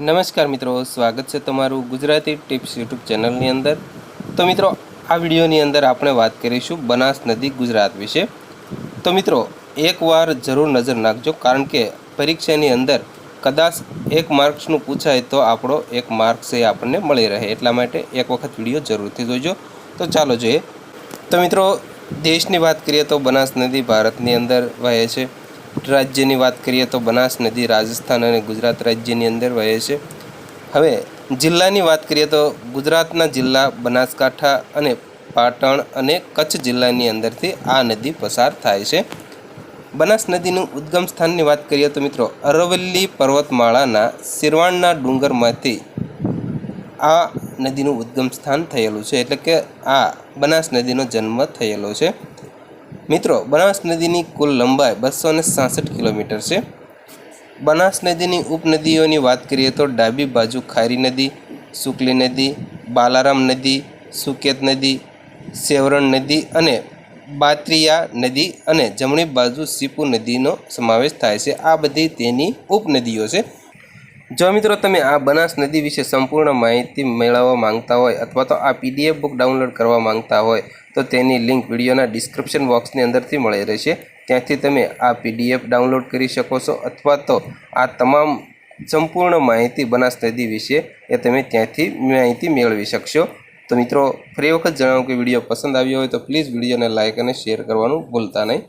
નમસ્કાર મિત્રો, સ્વાગત છે તમારું ગુજરાતી ટિપ્સ યુટ્યુબ ચેનલની અંદર. તો મિત્રો, આ વિડીયોની અંદર આપણે વાત કરીશું બનાસ નદી ગુજરાત વિશે. તો મિત્રો, એકવાર જરૂર નજર નાખજો, કારણ કે પરીક્ષાની અંદર કદાચ એક માર્ક્સનું પૂછાય તો આપણો એક માર્ક્સ એ આપણને મળી રહે. એટલા માટે એક વખત વીડિયો જરૂરથી જોઈજો તો ચાલો જોઈએ. તો મિત્રો, દેશની વાત કરીએ તો બનાસ નદી ભારતની અંદર વહે છે. રાજ્યની વાત કરીએ તો બનાસ નદી રાજસ્થાન અને ગુજરાત રાજ્યની અંદર વહે છે. હવે જિલ્લાની વાત કરીએ તો ગુજરાતના જિલ્લા બનાસકાંઠા અને પાટણ અને કચ્છ જિલ્લાની અંદરથી આ નદી પસાર થાય છે. બનાસ નદીનું ઉદ્ગમ સ્થાનની વાત કરીએ તો મિત્રો અરવલ્લી પર્વતમાળાના સિરવાણના ડુંગરમાંથી આ નદીનું ઉદ્ગમ સ્થાન થયેલું છે. એટલે કે આ બનાસ નદીનો જન્મ થયેલો છે. મિત્રો, બનાસ નદીની કુલ લંબાઈ બસો સાસઠ કિલોમીટર છે. બનાસ નદીની ઉપનદીઓની વાત કરીએ તો ડાબી બાજુ ખારી નદી, સુકલી નદી, બાલારામ નદી, સુકેત નદી, સેવરણ નદી અને બાત્રિયા નદી અને જમણી બાજુ સીપુ નદીનો સમાવેશ થાય છે. આ બધી તેની ઉપનદીઓ છે. જો મિત્રો, તમે આ બનાસ નદી વિશે સંપૂર્ણ માહિતી મેળવવા માંગતા હોય અથવા તો આ પીડીએફ બુક ડાઉનલોડ કરવા માંગતા હોય તો તેની લિંક વિડીયોના ડિસ્ક્રિપ્શન બોક્સની અંદરથી મળી રહેશે. ત્યાંથી તમે આ પીડીએફ ડાઉનલોડ કરી શકો છો અથવા તો આ તમામ સંપૂર્ણ માહિતી બનાસ નદી વિશે એ તમે ત્યાંથી માહિતી મેળવી શકશો. તો મિત્રો, ફરી વખત જણાવું કે વીડિયો પસંદ આવ્યો હોય તો પ્લીઝ વિડીયોને લાઇક અને શેર કરવાનું ભૂલતા નહીં.